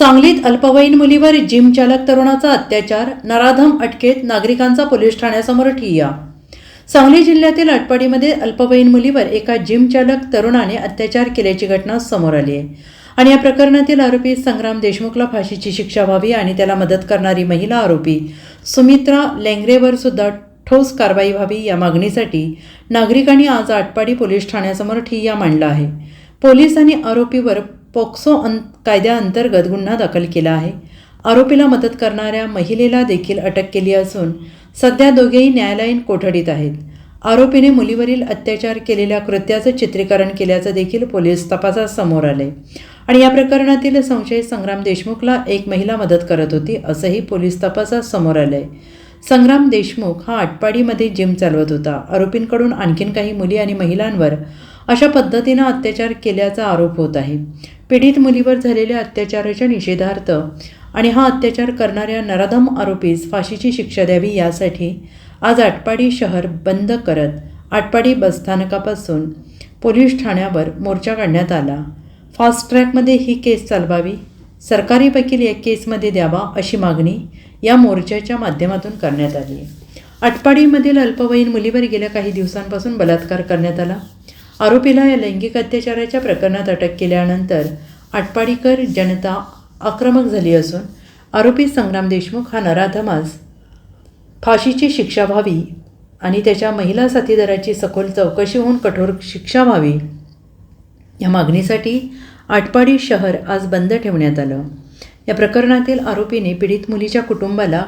सांगलीत अल्पवयीन मुलीवर जिम चालक तरुणाचा अत्याचार नराधम अटकेत नागरिकांचा पोलीस ठाण्यासमोर ठिय्या. सांगली जिल्ह्यातील आटपाडीमध्ये अल्पवयीन मुलीवर एका जिम चालक तरुणाने अत्याचार केल्याची घटना समोर आली आहे. आणि या प्रकरणातील आरोपी संग्राम देशमुखला फाशीची शिक्षा व्हावी आणि त्याला मदत करणारी महिला आरोपी सुमित्रा लेंगरेवर सुद्धा ठोस कारवाई व्हावी या मागणीसाठी नागरिकांनी आज आटपाडी पोलीस ठाण्यासमोर ठिय्या मांडला आहे. पोलिसांनी आरोपीवर पोक्सो अं कायद्याअंतर्गत गुन्हा दाखल केला आहे. आरोपीला मदत करणाऱ्या महिलेला देखील अटक केली असून सध्या दोघेही न्यायालयीन कोठडीत आहेत. आरोपीने मुलीवरील अत्याचार केलेल्या कृत्याचं चित्रीकरण केल्याचं देखील पोलीस तपासात समोर आले. आणि या प्रकरणातील संशयित संग्राम देशमुखला एक महिला मदत करत होती असंही पोलीस तपासात समोर आलंय. संग्राम देशमुख हा आटपाडीमध्ये जिम चालवत होता. आरोपींकडून आणखीन काही मुली आणि महिलांवर अशा पद्धतीनं अत्याचार केल्याचा आरोप होत आहे. पीडित मुलीवर झालेल्या अत्याचाराच्या निषेधार्थ आणि हा अत्याचार करणाऱ्या नराधम आरोपीस फाशीची शिक्षा द्यावी यासाठी आज आटपाडी शहर बंद करत आटपाडी बसस्थानकापासून पोलीस ठाण्यावर मोर्चा काढण्यात आला. फास्ट ट्रॅकमध्ये ही केस चालवावी सरकारी वकील या केसमध्ये द्यावा अशी मागणी या मोर्चाच्या माध्यमातून करण्यात आली. आटपाडीमधील अल्पवयीन मुलीवर गेल्या काही दिवसांपासून बलात्कार करण्यात आला. आरोपीला या लैंगिक अत्याचाराच्या प्रकरणात अटक केल्यानंतर आटपाडीकर जनता आक्रमक झाली असून आरोपी संग्राम देशमुख हा नराधमास फाशीची शिक्षा व्हावी आणि त्याच्या महिला साथीदाराची सखोल चौकशी होऊन कठोर शिक्षा व्हावी या मागणीसाठी आटपाडी शहर आज बंद ठेवण्यात आलं. या प्रकरणातील आरोपीने पीडित मुलीच्या कुटुंबाला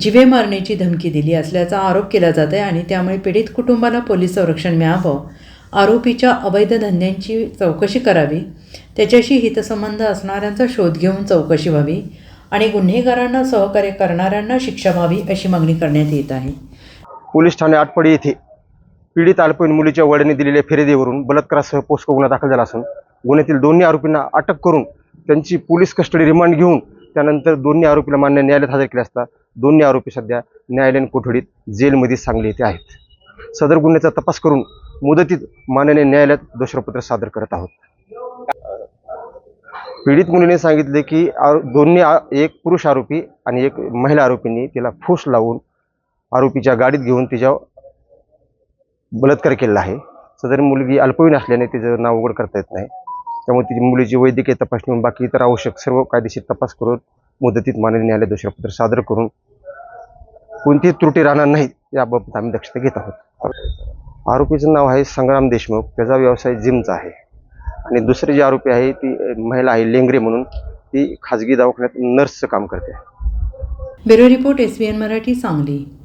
जिवे मारण्याची धमकी दिली असल्याचा आरोप केला जात आहे आणि त्यामुळे पीडित कुटुंबाला पोलीस संरक्षण मिळावं आरोपीच्या अवैध धंद्यांची चौकशी करावी त्याच्याशी हितसंबंध असणाऱ्यांचा शोध घेऊन चौकशी व्हावी आणि गुन्हेगारांना सहकार्य करणाऱ्यांना शिक्षा व्हावी अशी मागणी करण्यात येत आहे. पोलीस ठाणे आटपाडी येथे पीडित अल्पवयीन मुलीच्या वडिलांनी दिलेल्या फिर्यादीवरून बलात्कारासह पोस्को गुन्हा दाखल झाला असून गुन्ह्यातील दोन्ही आरोपींना अटक करून त्यांची पोलीस कस्टडी रिमांड घेऊन त्यानंतर दोन्ही आरोपीला मान्य न्यायालयात हजर केले असता दोन्ही आरोपी सध्या न्यायालयीन कोठडीत जेलमध्ये सांगली येथे आहेत. सदर गुन्ह्याचा तपास करून मुदतीत माननीय न्यायालयात दोषारोपत्र सादर करत आहोत. पीडित मुलीने सांगितले की दोन्ही एक पुरुष आरोपी आणि एक महिला आरोपींनी तिला फूस लावून आरोपीच्या गाडीत घेऊन तिच्या बलात्कार केलेला आहे. सदर मुलगी अल्पवयीन असल्याने तिचं नाव उघड करता येत नाही. त्यामुळे तिची मुलीची वैद्यकीय तपासणी होऊन बाकी इतर आवश्यक सर्व कायदेशीर तपास करून मुदतीत माननीय न्यायालय दोषारोपत्र सादर करून कोणतीही त्रुटी राहणार नाही याबाबत आम्ही दक्षता घेत आहोत. आरोपीचं नाव आहे संग्राम देशमुख. त्याचा व्यवसाय जिमचा आहे. आणि दुसरी जी आरोपी आहे ती महिला आहे लेंगरे म्हणून. ती खाजगी दवाखान्यात नर्सचं काम करते. Bureau report S Marathi Sangli.